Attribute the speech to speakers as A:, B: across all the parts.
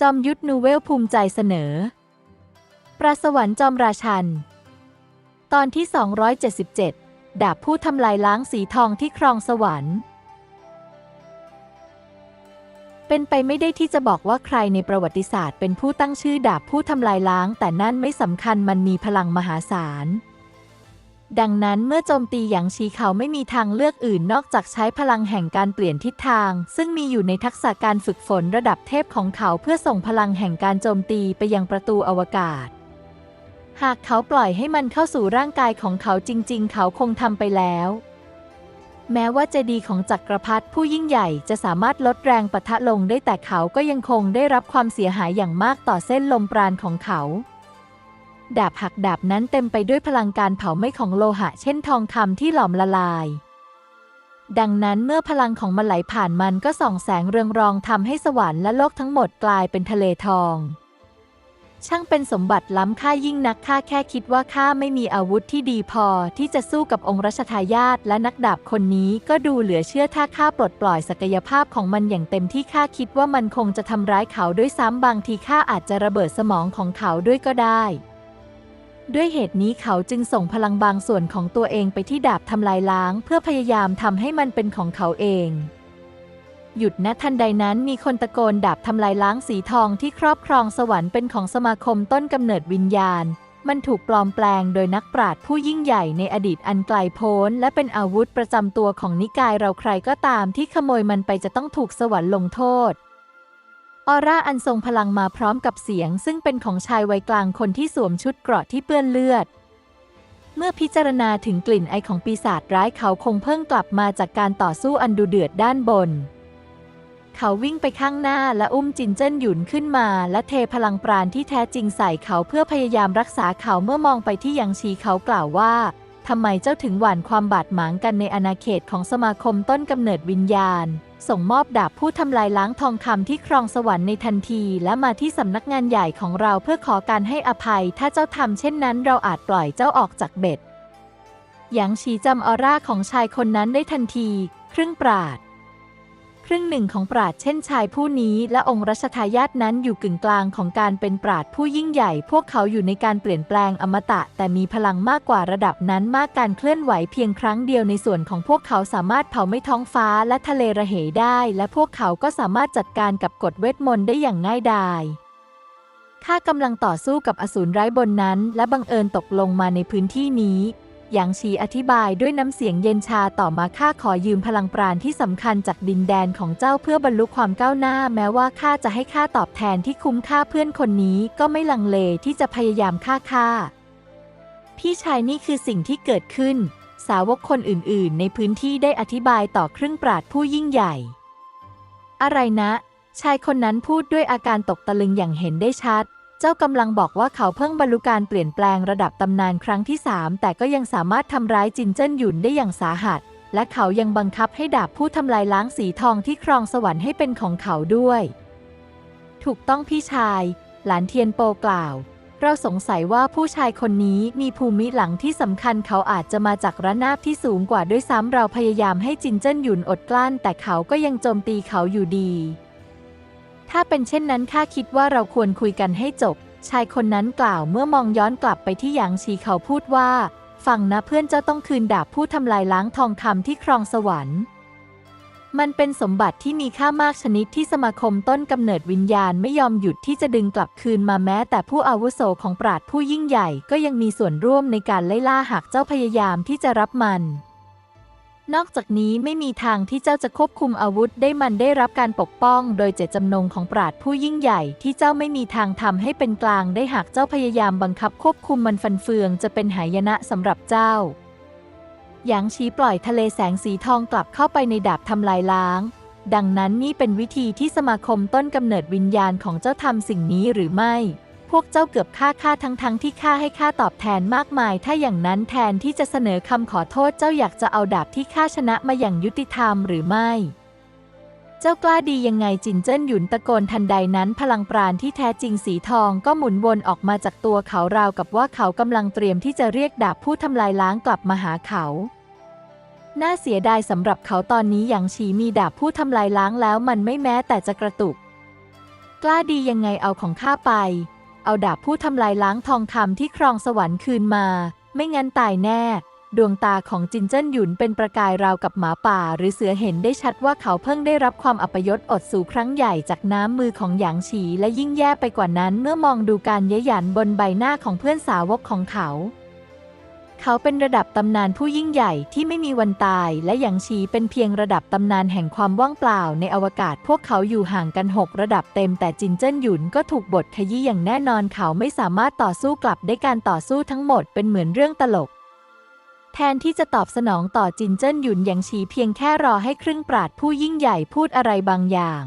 A: จอมยุทธนูเวลภูมิใจเสนอ ปราสวรรค์จอมราชัน ตอนที่ 277 ดาบผู้ทำลายล้างสีทองที่ครองสวรรค์ เป็นไปไม่ได้ที่จะบอกว่าใครในประวัติศาสตร์เป็นผู้ตั้งชื่อดาบผู้ทำลายล้าง แต่นั่นไม่สำคัญมันมีพลังมหาศาล ดังนั้นเมื่อโจมตีอย่างชีเขาไม่มีทางเลือกอื่นนอกจากใช้พลังแห่งการเปลี่ยนทิศทาง ซึ่งมีอยู่ในทักษะการฝึกฝนระดับเทพของเขาเพื่อส่งพลังแห่งการโจมตีไปยังประตูอวกาศ หากเขาปล่อยให้มันเข้าสู่ร่างกายของเขาจริง ๆ เขาคงทำไปแล้ว แม้ว่าเจดีของจักรพรรดิผู้ยิ่งใหญ่จะสามารถลดแรงปะทะลงได้แต่เขาก็ยังคงได้รับความเสียหายอย่างมากต่อเส้นลมปราณของเขา ดาบหักดาบนั้นเต็มไปด้วยพลังการเผาไหม้ของโลหะ เช่นทองคำที่หลอมละลาย ดังนั้นเมื่อพลังของมันไหลผ่านมันก็ส่องแสงเรืองรองทำให้สวรรค์และโลกทั้งหมดกลายเป็นทะเลทอง ช่างเป็นสมบัติล้ำค่ายิ่งนักข้าแค่คิดว่าข้าไม่มีอาวุธที่ดีพอที่จะสู้กับองค์รัชทายาทและนักดาบคนนี้ก็ดูเหลือเชื่อถ้าข้าปลดปล่อยศักยภาพของมันอย่างเต็มที่ข้าคิดว่ามันคงจะทำร้ายเขาด้วยซ้ำบางทีข้าอาจจะระเบิดสมองของเขาด้วยก็ได้ ด้วยเหตุนี้เขาจึงส่งพลังบางส่วนของตัวเองไปที่ดาบทำลายล้าง เพื่อพยายามทำให้มันเป็นของเขาเอง หยุดนะทันใดนั้นมีคนตะโกนดาบทำลายล้างสีทองที่ครอบครองสวรรค์เป็นของสมาคมต้นกำเนิดวิญญาณ มันถูกปลอมแปลงโดยนักปราชญ์ผู้ยิ่งใหญ่ในอดีตอันไกลโพ้น และเป็นอาวุธประจำตัวของนิกายเราใครก็ตามที่ขโมยมันไปจะต้องถูกสวรรค์ลงโทษ ออร่าอันทรงพลังมาพร้อมกับเสียง ซึ่งเป็นของชายวัยกลางคนที่สวมชุดเกราะที่เปื้อนเลือด เมื่อพิจารณาถึงกลิ่นไอของปีศาจร้ายเขาคงเพิ่งกลับมาจากการต่อสู้อันดุเดือดด้านบน เขาวิ่งไปข้างหน้าและอุ้มจินเจิ้นหยุนขึ้นมา และเทพลังปราณที่แท้จริงใส่เขาเพื่อพยายามรักษาเขาเมื่อมองไปที่ยังชีเขากล่าวว่าทำไมเจ้าถึงหว่านความบาดหมางกันในอาณาเขตของสมาคมต้นกำเนิดวิญญาณ ส่งมอบดาบผู้ทำลายล้างทองคำที่ครองสวรรค์ในทันที และมาที่สำนักงานใหญ่ของเราเพื่อขอการให้อภัย ถ้าเจ้าทำเช่นนั้น เราอาจปล่อยเจ้าออกจากเบ็ดหยางชีจำออร่าของชายคนนั้นได้ทันที ครึ่งปราด รึ่งหนึ่งของปราดเช่นชายผู้นี้ และองค์รัชทายาทนั้นอยู่กึ่งกลางของการเป็นปราดผู้ยิ่งใหญ่ พวกเขาอยู่ในการเปลี่ยนแปลงอมตะ แต่มีพลังมากกว่าระดับนั้นมากการเคลื่อนไหวเพียงครั้งเดียวในส่วนของพวกเขาสามารถเผาไม่ท้องฟ้าและทะเลระเหยได้ และพวกเขาก็สามารถจัดการกับกฎเวทมนต์ได้อย่างง่ายดายข้ากำลังต่อสู้กับอสูรร้ายบนนั้น และบังเอิญตกลงมาในพื้นที่นี้ หยางชีอธิบายด้วยน้ำเสียงเย็นชาต่อมาข้าขอยืมพลังปราณที่สำคัญจากดินแดนของเจ้าเพื่อบรรลุความก้าวหน้า แม้ว่าข้าจะให้ค่าตอบแทนที่คุ้มค่าเพื่อนคนนี้ก็ไม่ลังเลที่จะพยายามฆ่าข้าพี่ชายนี่คือสิ่งที่เกิดขึ้น สาวกคนอื่นๆ ในพื้นที่ได้อธิบายต่อครึ่งปราดผู้ยิ่งใหญ่ อะไรนะ ชายคนนั้นพูดด้วยอาการตกตะลึงอย่างเห็นได้ชัด เจ้ากำลังบอกว่าเขาเพิ่งบรรลุการเปลี่ยนแปลงระดับตำนานครั้งที่ 3 แต่ก็ยังสามารถทำร้ายจินเจิ้นหยุนได้อย่างสาหัส และเขายังบังคับให้ดาบผู้ทำลายล้างสีทองที่ครองสวรรค์ให้เป็นของเขาด้วย ถูกต้องพี่ชาย หลานเทียนโปกล่าว เราสงสัยว่าผู้ชายคนนี้มีภูมิหลังที่สำคัญเขาอาจจะมาจากระนาบที่สูงกว่าด้วยซ้ำเราพยายามให้จินเจิ้นหยุนอดกลั้น แต่เขาก็ยังโจมตีเขาอยู่ดี ถ้าเป็นเช่นนั้นข้าคิดว่าเราควรคุยกันให้จบ ชายคนนั้นกล่าวเมื่อมองย้อนกลับไปที่หยางชีเขาพูดว่า ฟังนะเพื่อนเจ้าต้องคืนดาบผู้ทำลายล้างทองคำที่ครองสวรรค์ มันเป็นสมบัติที่มีค่ามากชนิดที่สมาคมต้นกำเนิดวิญญาณไม่ยอมหยุดที่จะดึงกลับคืนมาแม้ แต่ผู้อาวุโสของปราดผู้ยิ่งใหญ่ก็ยังมีส่วนร่วมในการไล่ล่าหากเจ้าพยายามที่จะรับมัน นอกจากนี้ไม่มีทางที่เจ้าจะควบคุมอาวุธได้มันได้รับการปกป้องโดยเจตจำนงของปราดผู้ยิ่งใหญ่ที่เจ้าไม่มีทางทำให้เป็นกลางได้หากเจ้าพยายามบังคับควบคุมมันฟันเฟืองจะเป็นหายนะสำหรับเจ้าหยางชี้ปล่อยทะเลแสงสีทองกลับเข้าไปในดาบทำลายล้าง ดังนั้นนี่เป็นวิธีที่สมาคมต้นกำเนิดวิญญาณของเจ้าทำสิ่งนี้หรือไม่ พวกเจ้าเกือบฆ่าข้าทั้งๆทที่ข้าให้ข้าตอบแทนมากมาย ถ้าอย่างนั้นแทนที่จะเสนอคำขอโทษเจ้าอยากจะเอาดาบที่ข้าชนะมาอย่างยุติธรรมหรือไม่ เจ้ากล้าดียังไงจินเจิ้นหยุนตะโกนทันใดนั้น พลังปราณที่แท้จริงสีทองก็หมุนวนออกมาจากตัวเขาราวกับว่าเขากำลังเตรียมที่จะเรียกดาบผู้ทำลายล้างกลับมาหาเขาน่าเสียดายสำหรับเขาตอนนี้อย่างฉีมีดาบผู้ทำลายล้างแล้วมันไม่แม้แต่จะกระตุก กล้าดียังไงเอาของข้าไป เอาดาบผู้ทำลายล้างทองคำที่ครองสวรรค์คืนมา ไม่งั้นตายแน่ ดวงตาของจินเจิ้นหยุนเป็นประกายราวกับหมาป่า หรือเสือเห็นได้ชัดว่าเขาเพิ่งได้รับความอัปยศอดสูครั้งใหญ่จากน้ำมือของหยางฉีและยิ่งแย่ไปกว่านั้นเมื่อมองดูการเย้ยหยันบนใบหน้าของเพื่อนสาวกของเขา เขาเป็นระดับตำนานผู้ยิ่งใหญ่ที่ไม่มีวันตาย และหยางฉีเป็นเพียงระดับตำนานแห่งความว่างเปล่าในอวกาศ พวกเขาอยู่ห่างกันหกระดับเต็มแต่จินเจิ้นหยุนก็ถูกบทขยี้อย่างแน่นอนเขาไม่สามารถต่อสู้กลับได้การต่อสู้ทั้งหมดเป็นเหมือนเรื่องตลก แทนที่จะตอบสนองต่อจินเจิ้นหยุนหยางฉีเพียงแค่รอให้ครึ่งปราดผู้ยิ่งใหญ่พูดอะไรบางอย่าง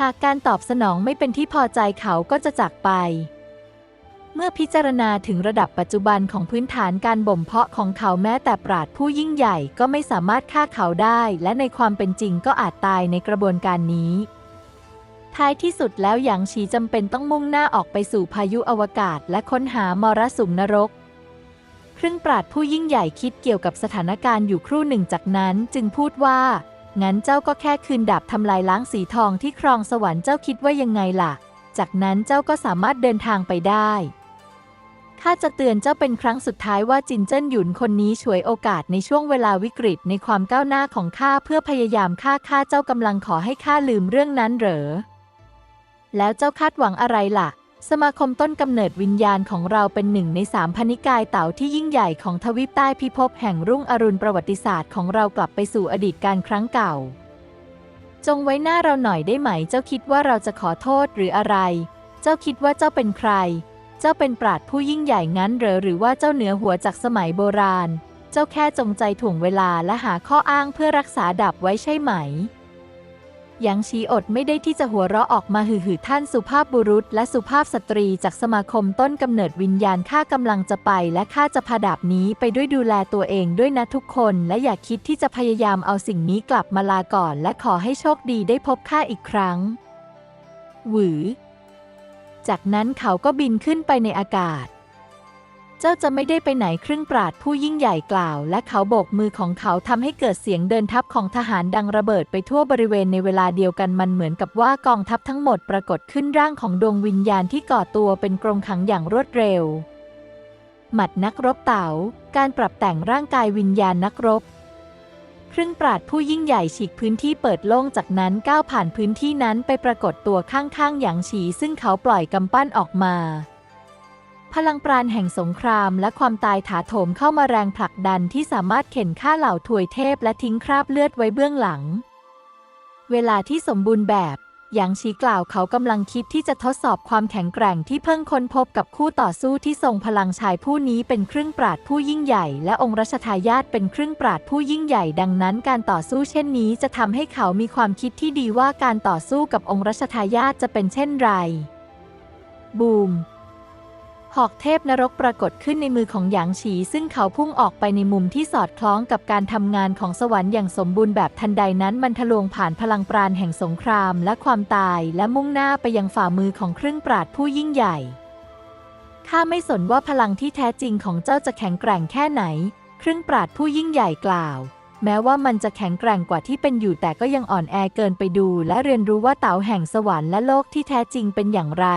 A: หากการตอบสนองไม่เป็นที่พอใจเขาก็จะจากไป เมื่อพิจารณาถึงระดับปัจจุบันของพื้นฐานการบ่มเพาะของเขาแม้แต่ปราดผู้ยิ่งใหญ่ก็ไม่สามารถฆ่าเขาได้ และในความเป็นจริงก็อาจตายในกระบวนการนี้ ท้ายที่สุดแล้วหยางฉีจำเป็นต้องมุ่งหน้าออกไปสู่พายุอวกาศ และค้นหามรสุมนรก ครึ่งปราดผู้ยิ่งใหญ่คิดเกี่ยวกับสถานการณ์อยู่ครู่หนึ่งจากนั้นจึงพูดว่า งั้นเจ้าก็แค่คืนดาบทำลายล้างสีทองที่ครองสวรรค์เจ้าคิดว่ายังไงล่ะ จากนั้นเจ้าก็สามารถเดินทางไปได้ ข้าจะเตือนเจ้าเป็นครั้งสุดท้ายว่าจินเจิ้นหยุนคนนี้ฉวยโอกาสในช่วงเวลาวิกฤตในความก้าวหน้าของข้าเพื่อพยายามฆ่าข้าเจ้ากำลังขอให้ข้าลืมเรื่องนั้นเหรอ แล้วเจ้าคาดหวังอะไรล่ะ สมาคมต้นกำเนิดวิญญาณของเราเป็นหนึ่งในสามพนิกายเต่าที่ยิ่งใหญ่ของทวีปใต้พิภพแห่งรุ่งอรุณประวัติศาสตร์ของเรากลับไปสู่อดีตการครั้งเก่า จงไว้หน้าเราหน่อยได้ไหม เจ้าคิดว่าเราจะขอโทษหรืออะไร เจ้าคิดว่าเจ้าเป็นใคร เจ้าเป็นปราดผู้ยิ่งใหญ่งั้นเหรอหรือว่าเจ้าเหนือหัวจากสมัยโบราณ เจ้าแค่จงใจถ่วงเวลาและหาข้ออ้างเพื่อรักษาดับไว้ใช่ไหมยางชีอดไม่ได้ที่จะหัวเราะออกมาหือๆท่านสุภาพบุรุษ และสุภาพสตรีจากสมาคมต้นกำเนิดวิญญาณข้ากำลังจะไป และข้าจะพาดาบนี้ไปด้วยดูแลตัวเองด้วยนะทุกคน และอย่าคิดที่จะพยายามเอาสิ่งนี้กลับมาลาก่อน และขอให้โชคดีได้พบข้าอีกครั้ง หวือ จากนั้นเขาก็บินขึ้นไปในอากาศ เจ้าจะไม่ได้ไปไหนครึ่งปราดผู้ยิ่งใหญ่กล่าว และเขาโบกมือของเขาทำให้เกิดเสียงเดินทัพของทหารดังระเบิดไปทั่วบริเวณในเวลาเดียวกันมันเหมือนกับว่ากองทัพทั้งหมดปรากฏขึ้นร่างของดวงวิญญาณที่ก่อตัวเป็นกรงขังอย่างรวดเร็ว หมัดนักรบเต๋า การปรับแต่งร่างกายวิญญาณนักรบ ครึ่งปราดผู้ยิ่งใหญ่ฉีกพื้นที่เปิดโล่งจากนั้นก้าวผ่านพื้นที่นั้นไปปรากฏตัวข้างๆอย่างฉีซึ่งเขาปล่อยกำปั้นออกมา พลังปราณแห่งสงครามและความตายถาโถมเข้ามาแรงผลักดันที่สามารถเข็นฆ่าเหล่าถวยเทพและทิ้งคราบเลือดไว้เบื้องหลัง เวลาที่สมบูรณ์แบบ หยางชีกล่าวเขากำลังคิดที่จะทดสอบความแข็งแกร่งที่เพิ่งค้นพบกับคู่ต่อสู้ที่ทรงพลังชายผู้นี้เป็นครึ่งปราดผู้ยิ่งใหญ่ และองค์รัชทายาทเป็นครึ่งปราดผู้ยิ่งใหญ่ ดังนั้นการต่อสู้เช่นนี้จะทำให้เขามีความคิดที่ดีว่าการต่อสู้กับองค์รัชทายาทจะเป็นเช่นไรบูม หอกเทพนรกปรากฏขึ้นในมือของหยางฉี ซึ่งเขาพุ่งออกไปในมุมที่สอดคล้องกับการทำงานของสวรรค์อย่างสมบูรณ์แบบทันใดนั้นมันทะลวงผ่านพลังปราณแห่งสงครามและความตายและมุ่งหน้าไปยังฝ่ามือของเครึ่องปราดผู้ยิ่งใหญ่ข้าไม่สนว่าพลังที่แท้จริงของเจ้าจะแข็งแกร่งแค่ไหน เครึ่องปราดผู้ยิ่งใหญ่กล่าว แม้ว่ามันจะแข็งแกร่งกว่าที่เป็นอยู่แต่ก็ยังอ่อนแอเกินไปดู และเรียนรู้ว่าเต๋าแห่งสวรรค์และโลกที่แท้จริงเป็นอย่างไร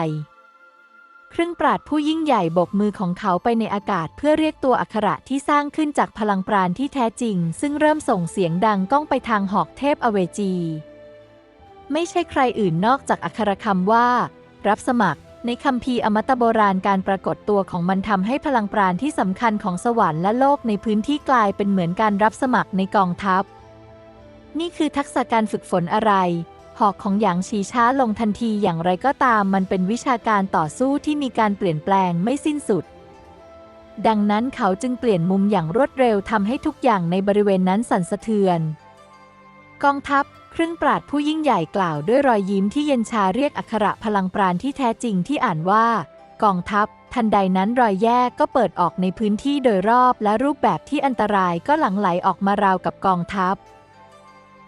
A: เครึ่องปราดผู้ยิ่งใหญ่บกมือของเขาไปในอากาศเพื่อเรียกตัวอักขระที่สร้างขึ้นจากพลังปราณที่แท้จริง ซึ่งเริ่มส่งเสียงดังก้องไปทางหอกเทพอเวจี ไม่ใช่ใครอื่นนอกจากอักขระคำว่า รับสมัคร ในคัมภีอมตะโบราณการปรากฏตัวของมันทำให้พลังปราณที่สำคัญของสวรรค์และโลกในพื้นที่กลายเป็นเหมือนการรับสมัครในกองทัพ นี่คือทักษะการฝึกฝนอะไร หอกของหยางชีช้าลงทันทีอย่างไรก็ตามมันเป็นวิชาการต่อสู้ที่มีการเปลี่ยนแปลงไม่สิ้นสุด ดังนั้นเขาจึงเปลี่ยนมุมอย่างรวดเร็วทำให้ทุกอย่างในบริเวณนั้นสั่นสะเทือน กองทัพครึ่งปราดผู้ยิ่งใหญ่กล่าวด้วยรอยยิ้มที่เย็นชาเรียกอักขระพลังปราณที่แท้จริงที่อ่านว่า กองทัพ ทันใดนั้นรอยแยกก็เปิดออกในพื้นที่โดยรอบและรูปแบบที่อันตรายก็หลั่งไหลออกมาราวกับกองทัพ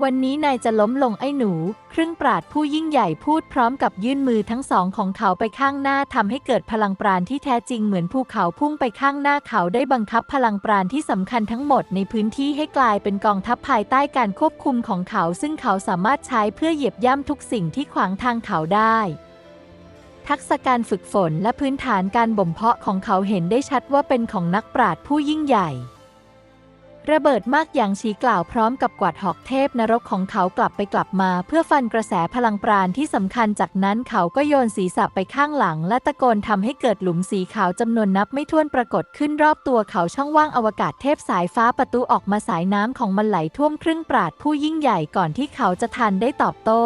A: วันนี้นายจะล้มลงไอ้หนู ครึ่งปราดผู้ยิ่งใหญ่พูดพร้อมกับยื่นมือทั้งสองของเขาไปข้างหน้าทำให้เกิดพลังปราณที่แท้จริงเหมือนภูเขาพุ่งไปข้างหน้าเขาได้บังคับพลังปราณที่สำคัญทั้งหมดในพื้นที่ให้กลายเป็นกองทัพภายใต้การควบคุมของเขา ซึ่งเขาสามารถใช้เพื่อเหยียบย่ำทุกสิ่งที่ขวางทางเขาได้ทักษะการฝึกฝนและพื้นฐานการบ่มเพาะของเขาเห็นได้ชัดว่าเป็นของนักปราชญ์ผู้ยิ่งใหญ่ ระเบิดมากอย่างชีกล่าวพร้อมกับกวาดหอกเทพนรกของเขากลับไปกลับมา เพื่อฟันกระแสพลังปราณที่สำคัญจากนั้นเขาก็โยนศีรษะไปข้างหลัง และตะโกนทำให้เกิดหลุมสีขาวจำนวนนับไม่ถ้วนปรากฏขึ้นรอบตัวเขาช่องว่างอวกาศเทพสายฟ้าประตูออกมาสายน้ำของมันไหลท่วมครึ่งปราดผู้ยิ่งใหญ่ก่อนที่เขาจะทันได้ตอบโต้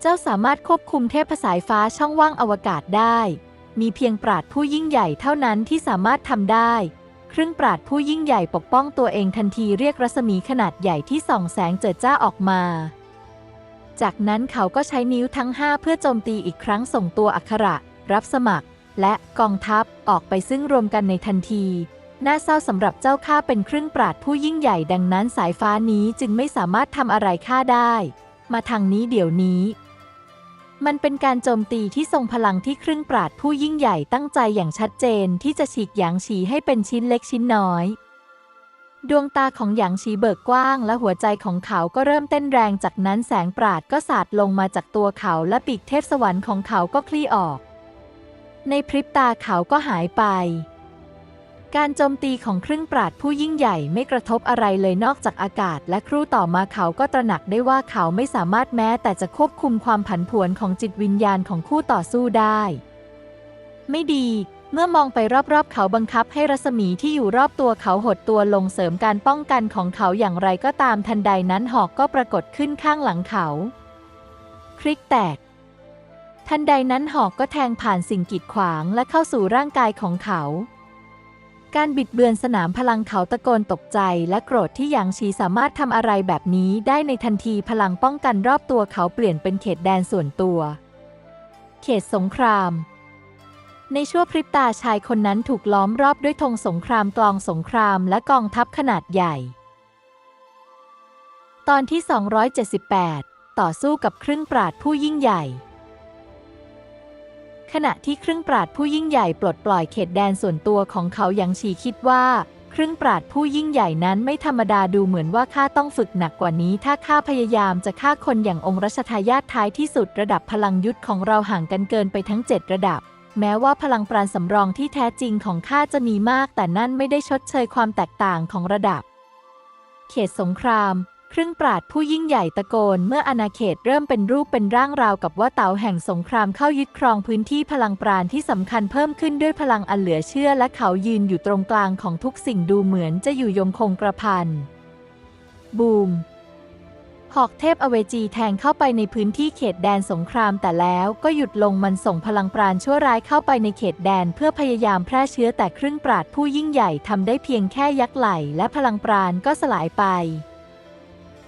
A: เจ้าสามารถควบคุมเทพสายฟ้าช่องว่างอวกาศได้ มีเพียงปราดผู้ยิ่งใหญ่เท่านั้นที่สามารถทำได้ ครึ่งปราดผู้ยิ่งใหญ่ปกป้องตัวเองทันทีเรียกรัศมีขนาดใหญ่ที่ส่องแสงเจิดจ้าออกมา จากนั้นเขาก็ใช้นิ้วทั้งห้าเพื่อโจมตีอีกครั้งส่งตัวอักขระ รับสมัคร และกองทัพออกไปซึ่งรวมกันในทันที น่าเศร้าสำหรับเจ้าข้าเป็นครึ่งปราดผู้ยิ่งใหญ่ดังนั้นสายฟ้านี้จึงไม่สามารถทำอะไรข้าได้ มาทางนี้เดี๋ยวนี้ มันเป็นการโจมตีที่ทรงพลังที่ครึ่งปราดผู้ยิ่งใหญ่ตั้งใจอย่างชัดเจนที่จะฉีกหยางฉีให้เป็นชิ้นเล็กชิ้นน้อย ดวงตาของหยางฉีเบิกกว้างและหัวใจของเขาก็เริ่มเต้นแรงจากนั้นแสงปราดก็สาดลงมาจากตัวเขาและปีกเทพสวรรค์ของเขาก็คลี่ออก ในพริบตาเขาก็หายไป การโจมตีของเครึ่องปราดผู้ยิ่งใหญ่ไม่กระทบอะไรเลยนอกจากอากาศ และครู่ต่อมาเขาก็ตระหนักได้ว่าเขาไม่สามารถแม้แต่จะควบคุมความผันผวนของจิตวิญญาณของคู่ต่อสู้ได้ ไม่ดี เมื่อมองไปรอบๆ เขาบังคับให้รัศมีที่อยู่รอบตัวเขาหดตัวลงเสริมการป้องกันของเขาอย่างไรก็ตามทันใดนั้นหอกก็ปรากฏขึ้นข้างหลังเขา คลิกแตก ทันใดนั้นหอกก็แทงผ่านสิ่งกีดขวางและเข้าสู่ร่างกายของเขา การบิดเบือนสนามพลังเขาตะโกนตกใจและโกรธที่หยางชีสามารถทำอะไรแบบนี้ได้ในทันทีพลังป้องกันรอบตัวเขาเปลี่ยนเป็นเขตแดนส่วนตัว เขตสงคราม ในชั่วพริบตาชายคนนั้นถูกล้อมรอบด้วยธงสงครามกลองสงครามและกองทัพขนาดใหญ่ ตอนที่ 278 ต่อสู้กับครึ่งปราดผู้ยิ่งใหญ่ ขณะที่ครึ่งปราดผู้ยิ่งใหญ่ปลดปล่อยเขตแดนส่วนตัวของเขายังชีคิดว่าครึ่งปราดผู้ยิ่งใหญ่นั้นไม่ธรรมดาดูเหมือนว่าข้าต้องฝึกหนักกว่านี้ ถ้าข้าพยายามจะฆ่าคนอย่างองค์รัชทายาทท้ายที่สุดระดับพลังยุทธของเราห่างกันเกินไปทั้ง 7 ระดับ แม้ว่าพลังปราณสำรองที่แท้จริงของข้าจะมีมาก แต่นั่นไม่ได้ชดเชยความแตกต่างของระดับ เขตสงคราม ครึ่งปราดผู้ยิ่งใหญ่ตะโกนเมื่ออาณาเขตเริ่มเป็นรูปเป็นร่างราวกับว่าเต๋าแห่งสงครามเข้ายึดครองพื้นที่พลังปราณที่สำคัญเพิ่มขึ้นด้วยพลังอันเหลือเชื่อและเขายืนอยู่ตรงกลางของทุกสิ่งดูเหมือนจะอยู่ยงคงกระพัน บูมหอกเทพอเวจีแทงเข้าไปในพื้นที่เขตแดนสงครามแต่แล้วก็หยุดลงมันส่งพลังปราณชั่วร้ายเข้าไปในเขตแดนเพื่อพยายามแพร่เชื้อแต่ครึ่งปราดผู้ยิ่งใหญ่ทำได้เพียงแค่ยักไหลและพลังปราณก็สลายไป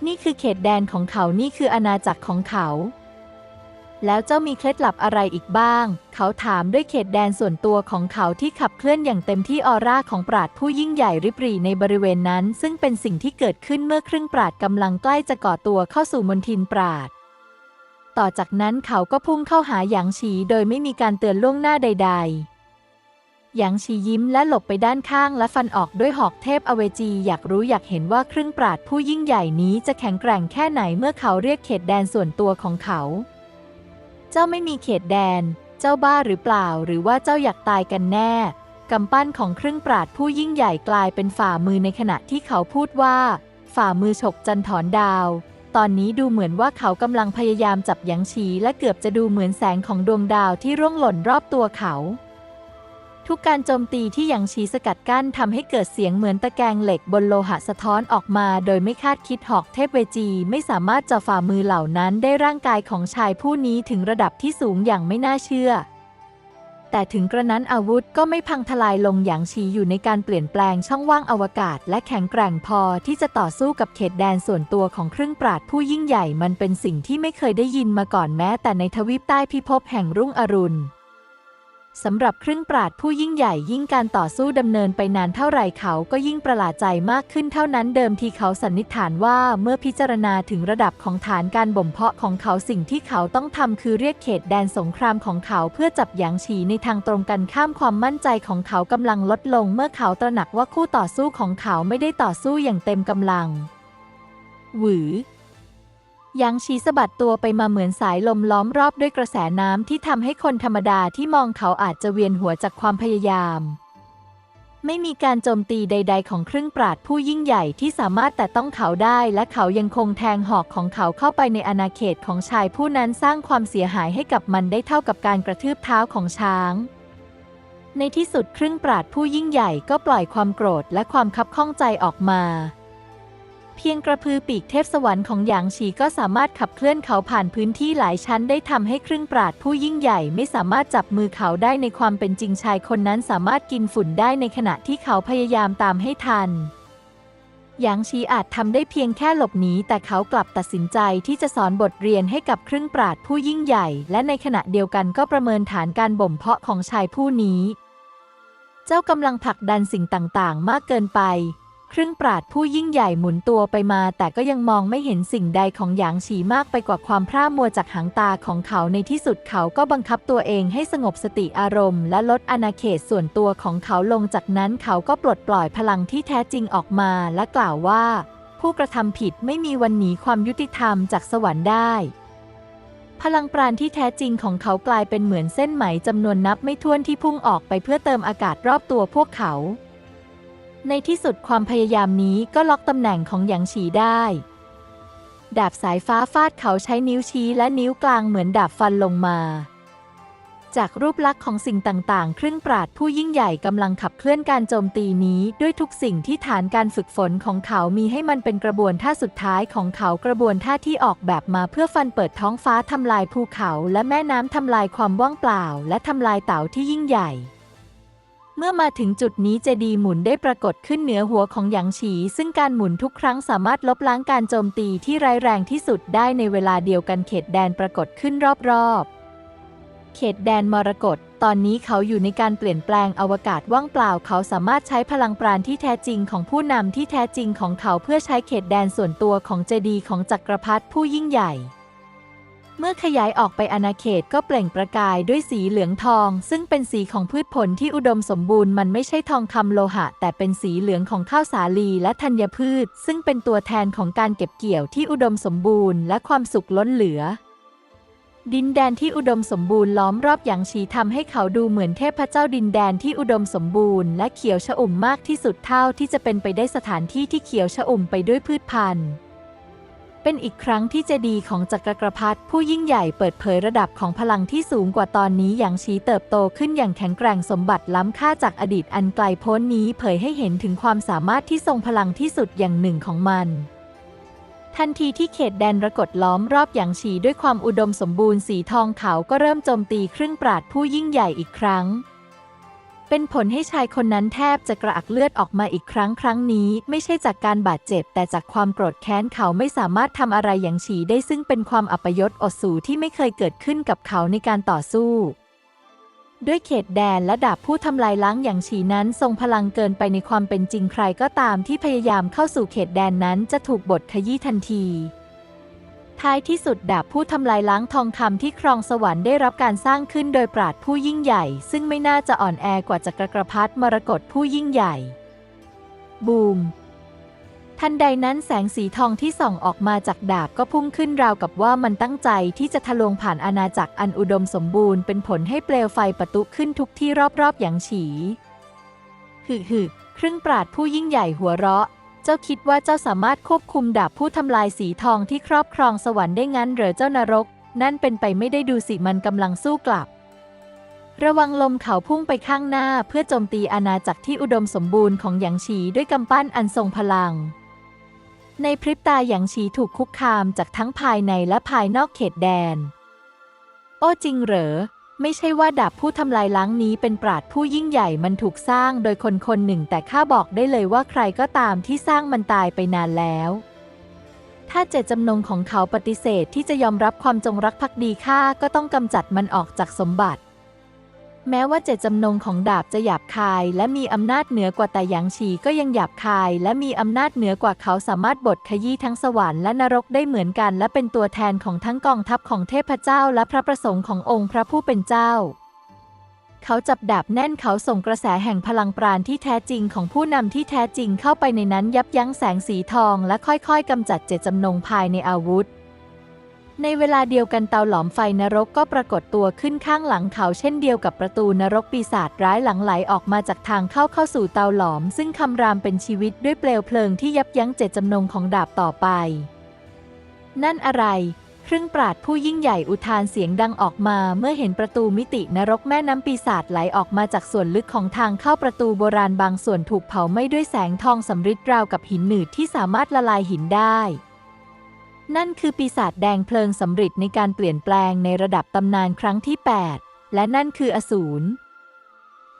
A: นี่คือเขตแดนของเขานี่คืออาณาจักรของเขา แล้วเจ้ามีเคล็ดลับอะไรอีกบ้าง เขาถามด้วยเขตแดนส่วนตัวของเขาที่ขับเคลื่อนอย่างเต็มที่ออร่าของปราดผู้ยิ่งใหญ่ริบหรี่ในบริเวณนั้น ซึ่งเป็นสิ่งที่เกิดขึ้นเมื่อครึ่งปราดกำลังใกล้จะก่อตัวเข้าสู่มณฑินปราดต่อจากนั้นเขาก็พุ่งเข้าหาหยางฉีโดยไม่มีการเตือนล่วงหน้าใด ๆ หยางฉียิ้มและหลบไปด้านข้างและฟันออกด้วยหอกเทพอเวจีอยากรู้อยากเห็นว่าครึ่งปราดผู้ยิ่งใหญ่นี้จะแข็งแกร่งแค่ไหนเมื่อเขาเรียกเขตแดนส่วนตัวของเขา เจ้าไม่มีเขตแดน เจ้าบ้าหรือเปล่า หรือว่าเจ้าอยากตายกันแน่กำปั้นของครึ่งปราดผู้ยิ่งใหญ่กลายเป็นฝ่ามือในขณะที่เขาพูดว่า ฝ่ามือฉกจันถอนดาว ตอนนี้ดูเหมือนว่าเขากำลังพยายามจับหยางฉีและเกือบจะดูเหมือนแสงของดวงดาวที่ร่วงหล่นรอบตัวเขา ทุกการโจมตีที่ยางชีสกัดกั้นทำให้เกิดเสียงเหมือนตะแกรงเหล็กบนโลหะสะท้อนออกมา โดยไม่คาดคิดหอกเทพเวจี ไม่สามารถจะฝ่ามือเหล่านั้นได้ร่างกายของชายผู้นี้ถึงระดับที่สูงอย่างไม่น่าเชื่อ แต่ถึงกระนั้นอาวุธก็ไม่พังทลายลงอย่างชีอยู่ในการเปลี่ยนแปลงช่องว่างอวกาศ และแข็งแกร่งพอที่จะต่อสู้กับเขตแดนส่วนตัวของเครึ่องปราดผู้ยิ่งใหญ่มันเป็นสิ่งที่ไม่เคยได้ยินมาก่อนแม้ แต่ในทวีปใต้พิภพแห่งรุ่งอรุณ สำหรับครึ่งปราดผู้ยิ่งใหญ่ยิ่งการต่อสู้ดำเนินไปนานเท่าไหร่เขาก็ยิ่งประหลาดใจมากขึ้นเท่านั้นเดิมทีเขาสันนิษฐานว่าเมื่อพิจารณาถึงระดับของฐานการบ่มเพาะของเขาสิ่งที่เขาต้องทำคือเรียกเขตแดนสงครามของเขาเพื่อจับหยางฉีในทางตรงกันข้ามความมั่นใจของเขากำลังลดลง เมื่อเขาตระหนักว่าคู่ต่อสู้ของเขาไม่ได้ต่อสู้อย่างเต็มกำลังหวือ ยังชีสะบัดตัวไปมาเหมือนสายลมล้อมรอบด้วยกระแสน้ำที่ทำให้คนธรรมดาที่มองเขาอาจจะเวียนหัวจากความพยายาม ไม่มีการโจมตีใด ๆ ของครึ่งปราดผู้ยิ่งใหญ่ที่สามารถแต่ต้องเขาได้ และเขายังคงแทงหอกของเขาเข้าไปในอาณาเขตของชายผู้นั้นสร้างความเสียหายให้กับมันได้เท่ากับการกระทืบเท้าของช้างในที่สุดครึ่งปราดผู้ยิ่งใหญ่ก็ปล่อยความโกรธและความคับข้องใจออกมา พียงกระพือปีกเทพสวรรค์ของหยางฉีก็สามารถขับเคลื่อนเขาผ่านพื้นที่หลายชั้นได้ทำให้ครึ่งปราดผู้ยิ่งใหญ่ไม่สามารถจับมือเขาได้ในความเป็นจริงชายคนนั้นสามารถกินฝุ่นได้ในขณะที่เขาพยายามตามให้ทันหยางชีอาจทำได้เพียงแค่หลบหนีแต่เขากลับตัดสินใจที่จะสอนบทเรียนให้กับครึ่งปราดผู้ยิ่งใหญ่ และในขณะเดียวกันก็ประเมินฐานการบ่มเพาะของชายผู้นี้ เจ้ากำลังผลักดันสิ่งต่างๆ มากเกินไป ครึ่งปราดผู้ยิ่งใหญ่หมุนตัวไปมา แต่ก็ยังมองไม่เห็นสิ่งใดของหยางฉีมากไปกว่าความพร่ามัวจากหางตาของเขาในที่สุดเขาก็บังคับตัวเองให้สงบสติอารมณ์ และลดอาณาเขตส่วนตัวของเขาลงจากนั้นเขาก็ปลดปล่อยพลังที่แท้จริงออกมาและกล่าวว่า ผู้กระทำผิดไม่มีวันหนีความยุติธรรมจากสวรรค์ได้พลังปราณที่แท้จริงของเขากลายเป็นเหมือนเส้นไหมจำนวนนับไม่ถ้วนที่พุ่งออกไปเพื่อเติมอากาศรอบตัวพวกเขา ในที่สุดความพยายามนี้ก็ล็อกตำแหน่งของหยางฉีได้ ดาบสายฟ้าฟาดเขาใช้นิ้วชี้และนิ้วกลางเหมือนดาบฟันลงมา จากรูปลักษณ์ของสิ่งต่างๆ ครึ่งปราดผู้ยิ่งใหญ่กำลังขับเคลื่อนการโจมตีนี้ด้วยทุกสิ่งที่ฐานการฝึกฝนของเขามีให้มันเป็นกระบวนท่าสุดท้ายของเขากระบวนท่าที่ออกแบบมาเพื่อฟันเปิดท้องฟ้าทำลายภูเขา และแม่น้ำทำลายความว่างเปล่า และทำลายเต่าที่ยิ่งใหญ่ มื่อมาถึงจุดนี้เจดีหมุนได้ปรากฏขึ้นเหนือหัวของหยางฉี ซึ่งการหมุนทุกครั้งสามารถลบล้างการโจมตีที่ร้ายแรงที่สุดได้ในเวลาเดียวกันเขตแดนปรากฏขึ้นรอบๆ เขตแดนมรกตตอนนี้เขาอยู่ในการเปลี่ยนแปลงอวกาศว่างเปล่า เขาสามารถใช้พลังปราณที่แท้จริงของผู้นำที่แท้จริงของเขาเพื่อใช้เขตแดนส่วนตัวของเจดีของจักรพรรดิผู้ยิ่งใหญ่ เมื่อขยายออกไปอาณาเขตก็เปล่งประกายด้วยสีเหลืองทอง ซึ่งเป็นสีของพืชผลที่อุดมสมบูรณ์มันไม่ใช่ทองคำโลหะ แต่เป็นสีเหลืองของข้าวสาลีและธัญพืช ซึ่งเป็นตัวแทนของการเก็บเกี่ยวที่อุดมสมบูรณ์และความสุขล้นเหลือดินแดนที่อุดมสมบูรณ์ล้อมรอบหยางชีทำให้เขาดูเหมือนเทพเจ้าดินแดนที่อุดมสมบูรณ์และเขียวชอุ่มมากที่สุดเท่าที่จะเป็นไปได้สถานที่ที่เขียวชอุ่มไปด้วยพืชพันธุ์ เป็นอีกครั้งที่เจดีย์ของจักรพรรดิผู้ยิ่งใหญ่เปิดเผยระดับของพลังที่สูงกว่าตอนนี้อย่างชี้เติบโตขึ้นอย่างแข็งแกร่งสมบัติล้ำค่าจากอดีตอันไกลโพ้นนี้เผยให้เห็นถึงความสามารถที่ทรงพลังที่สุดอย่างหนึ่งของมันทันทีที่เขตแดนรกฏล้อมรอบอย่างฉีด้วยความอุดมสมบูรณ์สีทองเขาก็เริ่มโจมตีครึ่งปราดผู้ยิ่งใหญ่อีกครั้ง เป็นผลให้ชายคนนั้นแทบจะกระอักเลือดออกมาอีกครั้งครั้งนี้ ไม่ใช่จากการบาดเจ็บ แต่จากความโกรธแค้นเขาไม่สามารถทำอะไรอย่างฉีได้ซึ่งเป็นความอัปยศอดสูที่ไม่เคยเกิดขึ้นกับเขาในการต่อสู้ ด้วยเขตแดนและดาบผู้ทำลายล้างอย่างฉีนั้น ทรงพลังเกินไปในความเป็นจริงใครก็ตามที่พยายามเข้าสู่เขตแดนนั้นจะถูกบทขยี้ทันที ท้ายที่สุดดาบผู้ทำลายล้างทองคำที่ครองสวรรค์ได้รับการสร้างขึ้นโดยปราดผู้ยิ่งใหญ่ ซึ่งไม่น่าจะอ่อนแอกว่าจักรกรพรรดิมรกตผู้ยิ่งใหญ่ บูม ทันใดนั้นแสงสีทองที่ส่องออกมาจากดาบก็พุ่งขึ้นราวกับว่ามันตั้งใจที่จะทะลวงผ่านอาณาจักรอันอุดมสมบูรณ์เป็นผลให้เปลวไฟประตุขึ้นทุกที่รอบๆอย่างฉีฮึฮึครึ่งปราดผู้ยิ่งใหญ่หัวเราะ เจ้าคิดว่าเจ้าสามารถควบคุมดาบผู้ทำลายสีทองที่ครอบครองสวรรค์ได้งั้นเหรอเจ้านรก นั่นเป็นไปไม่ได้ดูสิมันกำลังสู้กลับ ระวังลมเขาพุ่งไปข้างหน้าเพื่อโจมตีอาณาจักรที่อุดมสมบูรณ์ของหยางฉีด้วยกำปั้นอันทรงพลัง ในพริบตาหยางฉีถูกคุกคามจากทั้งภายในและภายนอกเขตแดน โอ้จริงเหรอ ไม่ใช่ว่าดาบผู้ทำลายล้างนี้เป็นปราดผู้ยิ่งใหญ่มันถูกสร้างโดยคนคนหนึ่งแต่ข้าบอกได้เลยว่าใครก็ตามที่สร้างมันตายไปนานแล้ว ถ้าเจตจำนงของเขาปฏิเสธที่จะยอมรับความจงรักภักดีข้าก็ต้องกำจัดมันออกจากสมบัติ แม้ว่าเจตจำนงของดาบจะหยาบคาย และมีอำนาจเหนือกว่าแต่หยางฉีก็ยังหยาบคาย และมีอำนาจเหนือกว่าเขาสามารถบดขยี้ทั้งสวรรค์และนรกได้เหมือนกัน และเป็นตัวแทนของทั้งกองทัพของเทพเจ้าและพระประสงค์ขององค์พระผู้เป็นเจ้า เขาจับดาบแน่นเขาส่งกระแสแห่งพลังปราณที่แท้จริงของผู้นำที่แท้จริงเข้าไปในนั้นยับยั้งแสงสีทอง และค่อยๆกำจัดเจตจำนงภายในอาวุธ ในเวลาเดียวกันเตาหลอมไฟนรกก็ปรากฏตัวขึ้นข้างหลังเขาเช่นเดียวกับประตูนรกปีศาจร้ายหลังไหลออกมาจากทางเข้าเข้าสู่เตาหลอม ซึ่งคำรามเป็นชีวิตด้วยเปลวเพลิงที่ยับยั้งเจตจำนงของดาบต่อไป นั่นอะไรครึ่งปราดผู้ยิ่งใหญ่อุทานเสียงดังออกมาเมื่อเห็นประตูมิตินรกแม่น้ำปีศาจไหลออกมาจากส่วนลึกของทางเข้าประตูโบราณบางส่วนถูกเผาไหม้ด้วยแสงทองสำริดราวกับหินหนืดที่สามารถละลายหินได้ นั่นคือปีศาจแดงเพลิงสำริดในการเปลี่ยนแปลงในระดับตำนานครั้งที่ 8 และนั่นคืออสูร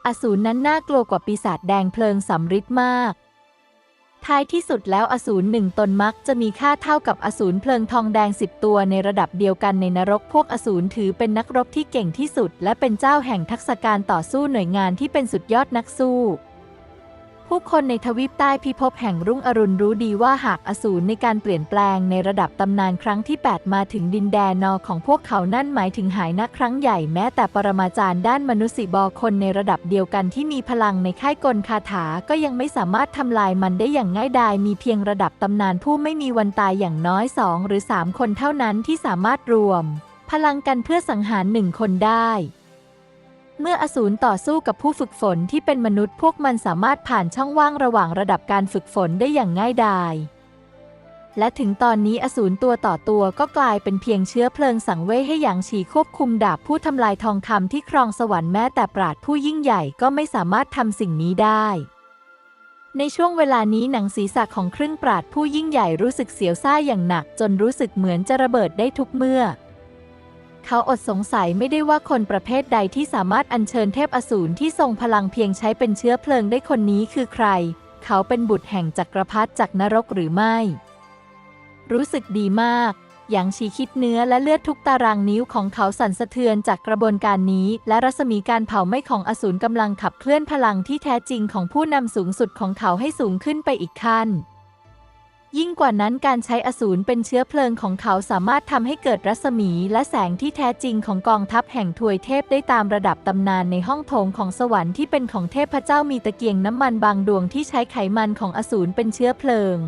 A: อสูรนั้นน่ากลัวกว่าปีศาจแดงเพลิงสำริดมาก ท้ายที่สุดแล้วอสูรหนึ่งตนมักจะมีค่าเท่ากับอสูรเพลิงทองแดงสิบตัวในระดับเดียวกันในนรกพวกอสูรถือเป็นนักรบที่เก่งที่สุด และเป็นเจ้าแห่งทักษะการต่อสู้หน่วยงานที่เป็นสุดยอดนักสู้ ผู้คนในทวีปใต้พิภพแห่งรุ่งอรุณรู้ดีว่าหากอสูรในการเปลี่ยนแปลงในระดับตำนานครั้งที่ 8 มาถึงดินแดนนอของพวกเขานั่นหมายถึงหายนะครั้งใหญ่แม้แต่ปรมาจารย์ด้านมนุษย์บอคนในระดับเดียวกันที่มีพลังในค่ายกลคาถาก็ยังไม่สามารถทำลายมันได้อย่างง่ายดายมีเพียงระดับตำนานผู้ไม่มีวันตายอย่างน้อยสองหรือสามคนเท่านั้นที่สามารถรวม พลังกันเพื่อสังหารหนึ่งคนได้ เมื่ออสูรต่อสู้กับผู้ฝึกฝนที่เป็นมนุษย์พวกมันสามารถผ่านช่องว่างระหว่างระดับการฝึกฝนได้อย่างง่ายดายและถึงตอนนี้อสูรตัวต่อตัวก็กลายเป็นเพียงเชื้อเพลิงสังเวยให้หยางฉีควบคุมดาบผู้ทำลายทองคำที่ครองสวรรค์แม้แต่ปราดผู้ยิ่งใหญ่ก็ไม่สามารถทำสิ่งนี้ได้ ในช่วงเวลานี้หนังศีรษะของครึ่งปราดผู้ยิ่งใหญ่รู้สึกเสียวซ่าอย่างหนัก จนรู้สึกเหมือนจะระเบิดได้ทุกเมื่อ เขาอดสงสัยไม่ได้ว่าคนประเภทใดที่สามารถอัญเชิญเทพอสูรที่ทรงพลังเพียงใช้เป็นเชื้อเพลิงได้คนนี้คือใคร เขาเป็นบุตรแห่งจักรพรรดิจากนรกหรือไม่ รู้สึกดีมากอย่างชีคิดเนื้อและเลือดทุกตารางนิ้วของเขาสั่นสะเทือนจากกระบวนการนี้ และรัศมีการเผาไหม้ของอสูรกำลังขับเคลื่อนพลังที่แท้จริงของผู้นำสูงสุดของเขาให้สูงขึ้นไปอีกขั้น ยิ่งกว่านั้นการใช้อสูรเป็นเชื้อเพลิงของเขาสามารถทำให้เกิดรัศมีและแสงที่แท้จริงของกองทัพแห่งทวยเทพได้ตามระดับตำนานในห้องโถงของสวรรค์ที่เป็นของเทพเจ้ามีตะเกียงน้ำมันบางดวงที่ใช้ไขมันของอสูรเป็นเชื้อเพลิง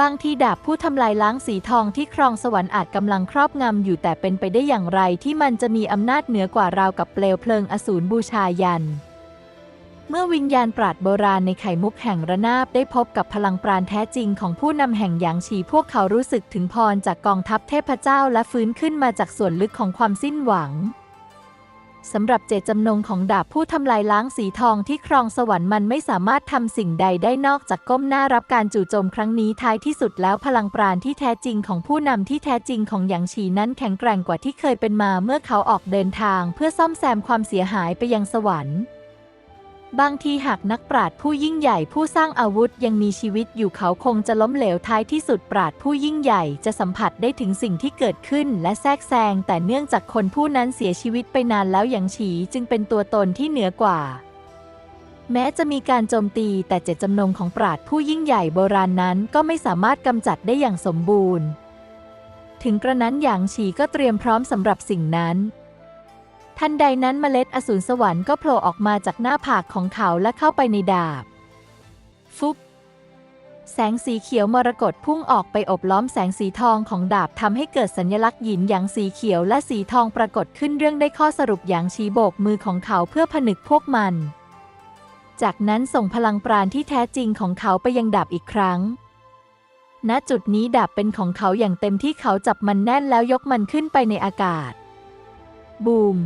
A: บางทีดาบผู้ทำลายล้างสีทองที่ครองสวรรค์อาจกำลังครอบงำอยู่แต่เป็นไปได้อย่างไรที่มันจะมีอำนาจเหนือกว่าราวกับเปลวเพลิงอสูรบูชายัน เมื่อวิญญาณปราดโบราณในไข่มุกแห่งระนาบได้พบกับพลังปราณแท้จริงของผู้นำแห่งหยางฉีพวกเขารู้สึกถึงพรจากกองทัพเทพเจ้าและฟื้นขึ้นมาจากส่วนลึกของความสิ้นหวังสำหรับเจตจำนงของดาบผู้ทำลายล้างสีทองที่ครองสวรรค์มันไม่สามารถทำสิ่งใดได้นอกจากก้มหน้ารับการจู่โจมครั้งนี้ท้ายที่สุดแล้วพลังปราณที่แท้จริงของผู้นำที่แท้จริงของหยางฉีนั้นแข็งแกร่งกว่าที่เคยเป็นมาเมื่อเขาออกเดินทางเพื่อซ่อมแซมความเสียหายไปยังสวรรค์ บางทีหากนักปราดผู้ยิ่งใหญ่ผู้สร้างอาวุธยังมีชีวิตอยู่เขาคงจะล้มเหลวท้ายที่สุดปราดผู้ยิ่งใหญ่จะสัมผัสได้ถึงสิ่งที่เกิดขึ้นและแทรกแซงแต่เนื่องจากคนผู้นั้นเสียชีวิตไปนานแล้วอย่างฉีจึงเป็นตัวตนที่เหนือกว่า แม้จะมีการโจมตีแต่เจตจำนงของปราดผู้ยิ่งใหญ่โบราณนั้นก็ไม่สามารถกำจัดได้อย่างสมบูรณ์ ถึงกระนั้นหยางฉีก็เตรียมพร้อมสำหรับสิ่งนั้น ทันใดนั้นเมล็ดอสูรสวรรค์ก็โผล่ออกมาจากหน้าผากของเขาและเข้าไปในดาบ ฟุบ แสงสีเขียวมรกตพุ่งออกไปอบล้อมแสงสีทองของดาบทำให้เกิดสัญลักษณ์หยินหยางสีเขียวและสีทองปรากฏขึ้นเรื่องได้ข้อสรุปหยางชี้โบกมือของเขาเพื่อผนึกพวกมัน จากนั้นส่งพลังปราณที่แท้จริงของเขาไปยังดาบอีกครั้งณจุดนี้ดาบเป็นของเขาอย่างเต็มที่เขาจับมันแน่นแล้วยกมันขึ้นไปในอากาศ บูม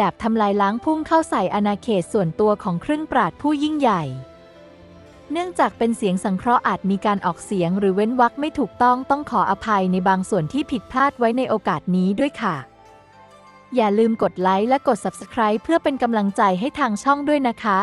A: ดาบทำลายล้างพุ่งเข้าใส่อาณาเขตส่วนตัวของครึ่งปราดผู้ยิ่งใหญ่ เนื่องจากเป็นเสียงสังเคราะห์อาจมีการออกเสียงหรือเว้นวรรคไม่ถูกต้องต้องขออภัยในบางส่วนที่ผิดพลาดไว้ในโอกาสนี้ด้วยค่ะ อย่าลืมกดไลค์และกด Subscribe เพื่อเป็นกำลังใจให้ทางช่องด้วยนะคะ